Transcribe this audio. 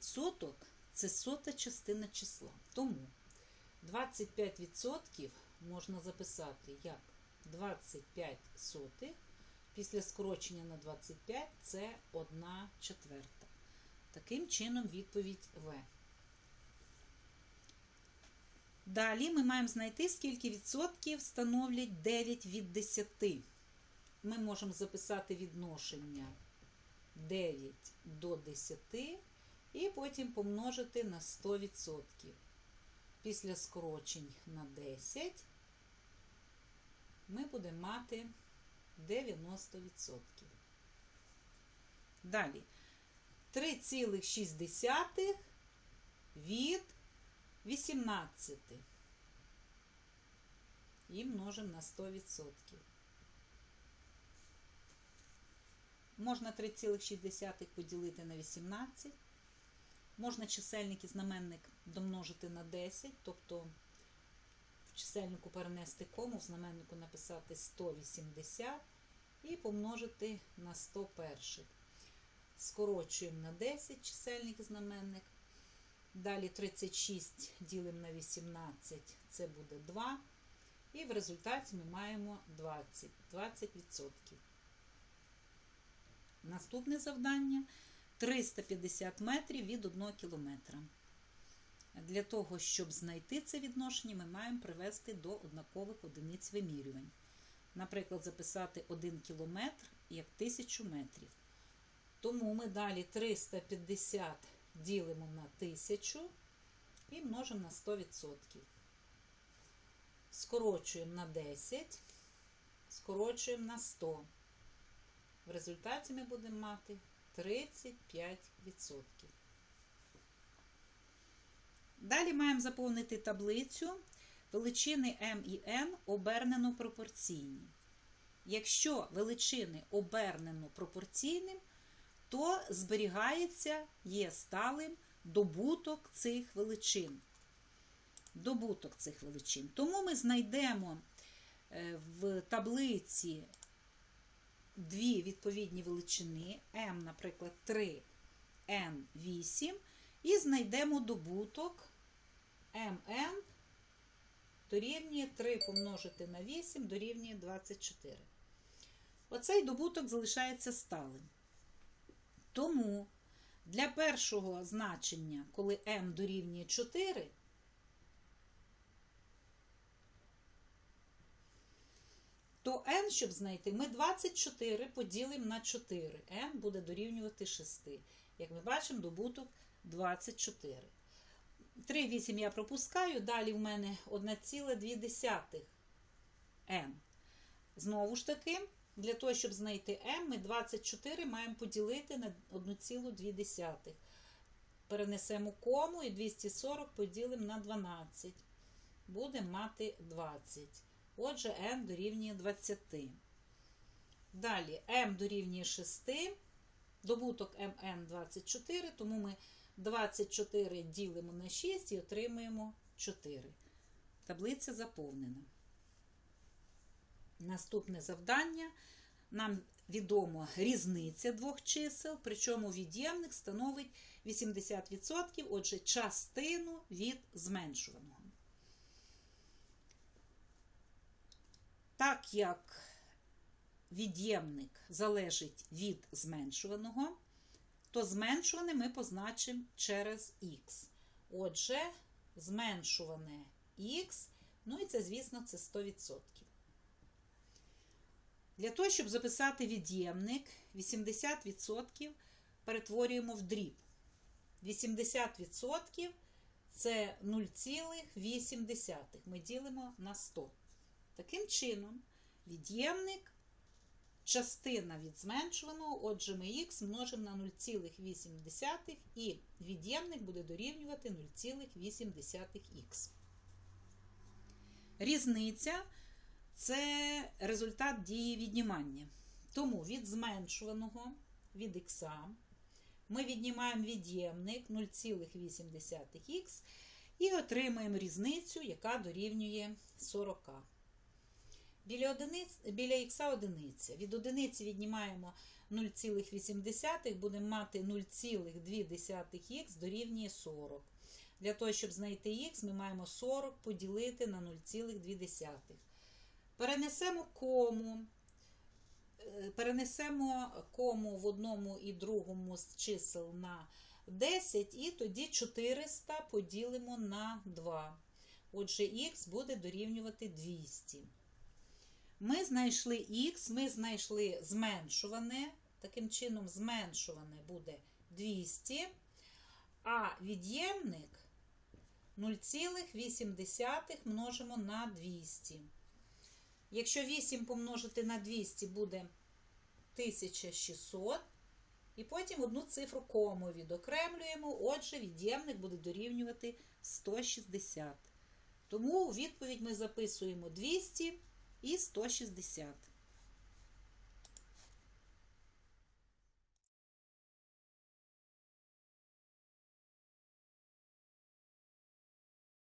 Соток це сота частина числа. Тому 25% можна записати як 25 сотих. Після скорочення на 25 це 1 четверта. Таким чином відповідь В. Далі ми маємо знайти, скільки відсотків становлять 9 від 10. Ми можемо записати відношення 9 до 10 і потім помножити на 100%. Після скорочень на 10 ми будемо мати 90%. Далі 3,6 від 18 і множимо на 100%. Можна 3,6 поділити на 18. Можна чисельник і знаменник домножити на 10, тобто в чисельнику перенести кому, в знаменнику написати 180 і помножити на 101. Скорочуємо на 10 чисельник і знаменник. Далі 36 ділимо на 18, це буде 2. І в результаті ми маємо 20, 20%. Наступне завдання 350 метрів від 1 кілометра. Для того, щоб знайти це відношення, ми маємо привести до однакових одиниць вимірювань. Наприклад, записати 1 кілометр як 1000 метрів. Тому ми далі 350 ділимо на 1000 і множимо на 100%. Скорочуємо на 10, скорочуємо на 100. В результаті ми будемо мати 35%. Далі маємо заповнити таблицю величини m і n обернено пропорційні. Якщо величини обернено пропорційним, то зберігається, є сталим добуток цих величин. Добуток цих величин. Тому ми знайдемо е, в таблиці дві відповідні величини m, наприклад, 3, n 8, і знайдемо добуток mn дорівнює 3 помножити на 8 дорівнює 24. Оцей добуток залишається сталим. Тому для першого значення, коли m дорівнює 4, то n, щоб знайти, ми 24 поділимо на 4. n буде дорівнювати 6. Як ми бачимо, добуток 24. 3, 8 я пропускаю, далі в мене 1,2 n. Знову ж таки, для того, щоб знайти m, ми 24 маємо поділити на 1,2. Перенесемо кому і 240 поділимо на 12. Будемо мати 20. Отже, m дорівнює 20. Далі m дорівнює 6. Добуток mn 24, тому ми 24 ділимо на 6 і отримуємо 4. Таблиця заповнена. Наступне завдання. Нам відомо різниця двох чисел, причому від'ємник становить 80%, отже, частину від зменшуваного. Так як від'ємник залежить від зменшуваного, то зменшуване ми позначимо через х. Отже, зменшуване х, ну і це, звісно, це 100%. Для того, щоб записати від'ємник, 80% перетворюємо в дріб. 80% це 0,8. Ми ділимо на 100. Таким чином, від'ємник частина від зменшуваного, отже, ми х множимо на 0,8 і від'ємник буде дорівнювати 0,8х. Різниця це результат дії віднімання. Тому від зменшуваного від х ми віднімаємо від'ємник 0,8х і отримаємо різницю, яка дорівнює 40. Біля, одиниць, біля х одиниця. Від одиниці віднімаємо 0,8, будемо мати 0,2х дорівнює 40. Для того, щоб знайти х, ми маємо 40 поділити на 0,2. Перенесемо кому. Е, Перенесемо кому в одному і другому з чисел на 10, і тоді 400 поділимо на 2. Отже, х буде дорівнювати 200. Ми знайшли х, ми знайшли зменшуване. Таким чином, зменшуване буде 200, а від'ємник 0,8 множимо на 200. Якщо 8 помножити на 200 буде 1600. І потім одну цифру кому відокремлюємо, отже, від'ємник буде дорівнювати 160. Тому у відповідь ми записуємо 200 і 160.